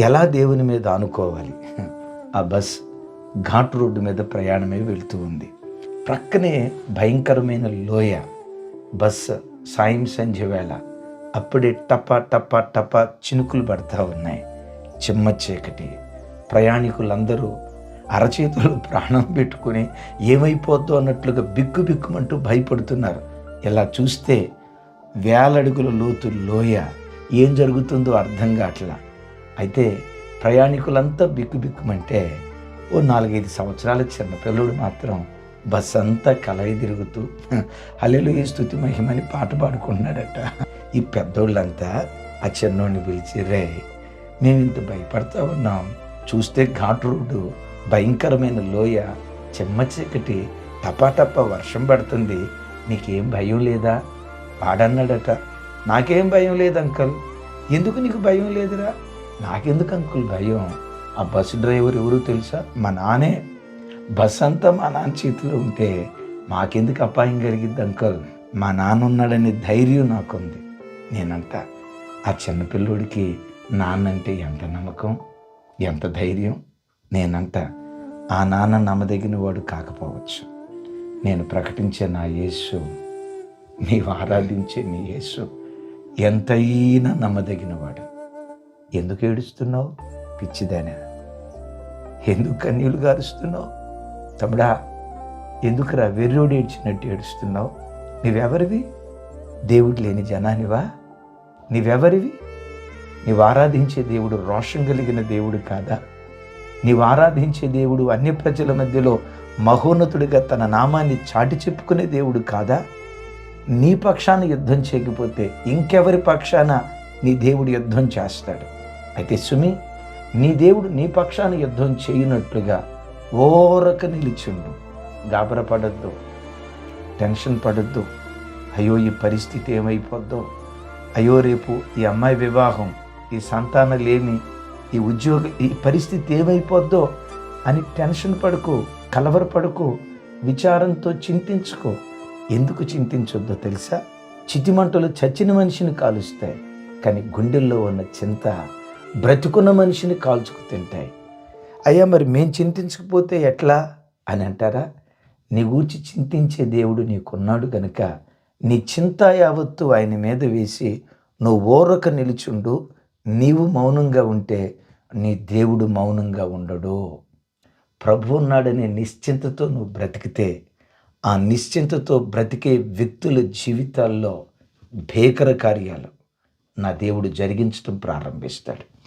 ఎలా దేవుని మీద ఆనుకోవాలి? ఆ బస్ ఘాట్ రోడ్డు మీద ప్రయాణమే వెళుతూ ఉంది. ప్రక్కనే భయంకరమైన లోయ బస్ సాయం సంధ్య వేళ. అప్పుడే టప టప టప చినుకులు పడతా ఉన్నాయి. చిమ్మ చీకటి. ప్రయాణికులందరూ అరచేతులు ప్రాణం పెట్టుకుని ఏమైపోద్దో అన్నట్లుగా బిక్కు బిక్కుమంటూ భయపడుతున్నారు. ఇలా చూస్తే వేలడుగుల లోతు లోయ. ఏం జరుగుతుందో అర్థం కావట్లా. అయితే ప్రయాణికులంతా బిక్కు బిక్కుమంటే ఓ నాలుగైదు సంవత్సరాల చిన్నపిల్లడు మాత్రం బస్ అంతా కలయి తిరుగుతూ హల్లెలు ఈ స్థుతి మహిమని పాట పాడుకుంటున్నాడట. ఈ పెద్దోళ్ళంతా ఆ చిన్నోడిని పిలిచి రే మేము ఇంత భయపడతా ఉన్నాం. చూస్తే ఘాట్ రోడ్డు భయంకరమైన లోయ చెమ్మ చీకటి టపాటప్ప వర్షం పడుతుంది. నీకేం భయం లేదా? వాడన్నాడట. నాకేం భయం లేదు అంకల్. ఎందుకు నీకు భయం లేదురా? నాకెందుకు అంకుల్ భయం? ఆ బస్సు డ్రైవర్ ఎవరు తెలుసా? మా నానే. బస్ అంతా మా నాన్న చేతిలో ఉంటే మాకెందుకు అపాయం కలిగిద్ది అంకల్? మా నాన్న ఉన్నాడనే ధైర్యం నాకుంది. నేనంతా ఆ చిన్నపిల్లోడికి నాన్నంటే ఎంత నమ్మకం? ఎంత ధైర్యం? నేనంట ఆ నాన్న నమ్మదగిన వాడు కాకపోవచ్చు. నేను ప్రకటించే నా యేసు నీవు ఆరాధించే నీ యేసు ఎంతైనా నమ్మదగిన వాడు ఎందుకు ఏడుస్తున్నావు? పిచ్చిదానా. ఎందుకు కన్నీళ్ళు గారుస్తున్నావు? తమ్ముడా ఎందుకురా వెర్రోడు ఏడ్చినట్టు ఏడుస్తున్నావు? నీవెవరివి దేవుడు లేని జనానివా? నీవెవరివి నీవు ఆరాధించే దేవుడు రోషం కలిగిన దేవుడు కాదా? నీవు ఆరాధించే దేవుడు అన్ని ప్రజల మధ్యలో మహోన్నతుడిగా తన నామాన్ని చాటి చెప్పుకునే దేవుడు కాదా? నీ పక్షాన యుద్ధం చేయకపోతే ఇంకెవరి పక్షాన నీ దేవుడు యుద్ధం చేస్తాడు? అయితే సుమి నీ దేవుడు నీ పక్షాన యుద్ధం చేయనట్లుగా ఓరక నిలిచిండు. గాబరపడద్దు టెన్షన్ పడద్దు. అయ్యో ఈ పరిస్థితి ఏమైపోద్దో? అయ్యో రేపు ఈ అమ్మాయి వివాహం ఈ సంతానం లేని ఈ ఉద్యోగ ఈ పరిస్థితి ఏమైపోద్దో అని టెన్షన్ పడుకో కలవరపడుకో విచారంతో చింతించుకో. ఎందుకు చింతించొద్దో తెలుసా? చితిమంటలు చచ్చిన మనిషిని కాలుస్తాయి కానీ గుండెల్లో ఉన్న చింత బ్రతుకున్న మనిషిని కాల్చుకు తింటాయి. అయ్యా మరి మేము చింతించకపోతే ఎట్లా? అని అంటారా? నీ గూర్చి చింతించే దేవుడు నీకున్నాడు గనుక నీ చింత యావత్తు ఆయన మీద వేసి నువ్వు ఓరక నిలుచుండు నీవు మౌనంగా ఉంటే నీ దేవుడు మౌనంగా ఉండడు. ప్రభు ఉన్నాడనే నిశ్చింతతో నువ్వు బ్రతికితే ఆ నిశ్చింతతో బ్రతికే వ్యక్తుల జీవితాల్లో భీకర కార్యాలు నా దేవుడు జరిగించడం ప్రారంభిస్తాడు.